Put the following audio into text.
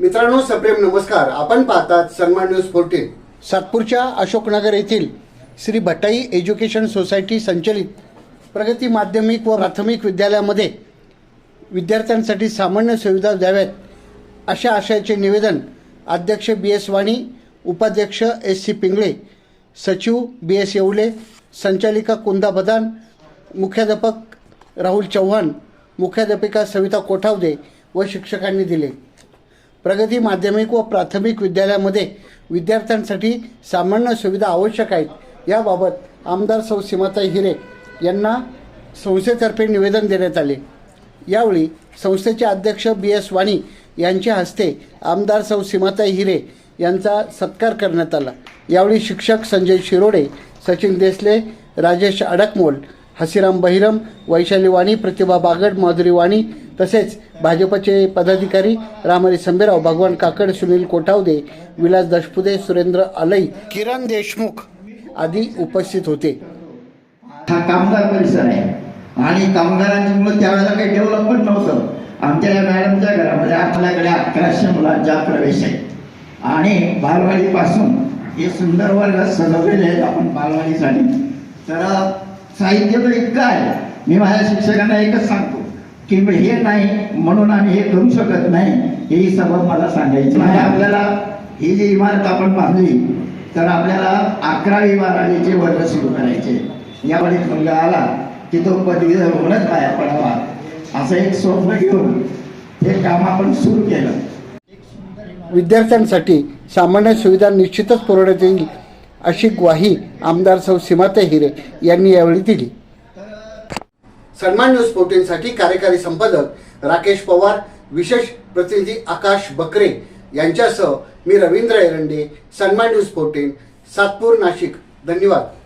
मित्रांनो सप्रेम नमस्कार. आपण पाहतात सन्मान न्यूज फोर्टीन सातपूरच्या अशोकनगर येथील श्री भटाई एज्युकेशन सोसायटी संचलित प्रगती माध्यमिक व प्राथमिक विद्यालयामध्ये विद्यार्थ्यांसाठी सामान्य सुविधा द्याव्यात अशा आशयाचे निवेदन अध्यक्ष बी एस वाणी उपाध्यक्ष एस सी पिंगळे सचिव बी एस येवले संचालिका कुंदा बदान मुख्याध्यापक राहुल चव्हाण मुख्याध्यापिका सविता कोठावदे व शिक्षकांनी दिले. प्रगती माध्यमिक व प्राथमिक विद्यालयामध्ये विद्यार्थ्यांसाठी सामान्य सुविधा आवश्यक आहेत. याबाबत आमदार सौ सीमाताई हिरे यांना संस्थेतर्फे निवेदन देण्यात आले. यावेळी संस्थेचे अध्यक्ष बी एस वाणी यांच्या हस्ते आमदार सौ सीमाताई हिरे यांचा सत्कार करण्यात आला. यावेळी शिक्षक संजय शिरोडे सचिन देसले राजेश अडकमोल हसीराम बहिरम वैशाली वाणी प्रतिभा बागड माधुरी वाणी तसेच भाजपचे पदाधिकारी रामहरी संभेराव भगवान काकड सुनील कोठावदे विलास दशपुदे सुरेंद्र अलई किरण देशमुख आदी उपस्थित होते. हा कामगार परिसर आहे. आणि कामगारांच्यामुळे त्यावेळेला काही डेव्हलपमेंट नव्हतं. आमच्या या मॅडमच्या घरामध्ये आपल्याकडे अकराशे मुलांचा प्रवेश आहे. आणि बालवाडीपासून हे सुंदर वर्ग सजवलेले आहेत आपण बालवाडीसाठी. तर साहित्य तर इतकं आहे. मी माझ्या शिक्षकांना एकच सांगतो की हे नाही म्हणून आम्ही हे करू शकत नाही ही सबब मला सांगायची. आहे आपल्याला ही जी इमारत आपण बांधली तर आपल्याला अकरावी बारावीचे वर्ग सुरू करायचे. यावेळी मुलगा आला की तो पदवीधर होणच पाया पडावा असं एक स्वप्न घेऊन हे काम आपण सुरू केलं. विद्यार्थ्यांसाठी सामान्य सुविधा निश्चितच पुरवण्यात येईल अशी ग्वाही आमदार सौ सीमाता हिरे यांनी यावेळी दिली. सन्मान न्यूज फोर्टीनसाठी कार्यकारी संपादक राकेश पवार विशेष प्रतिनिधी आकाश बकरे यांच्यासह मी रवींद्र एरंडे सन्मान न्यूज फोर्टीन सातपूर नाशिक. धन्यवाद.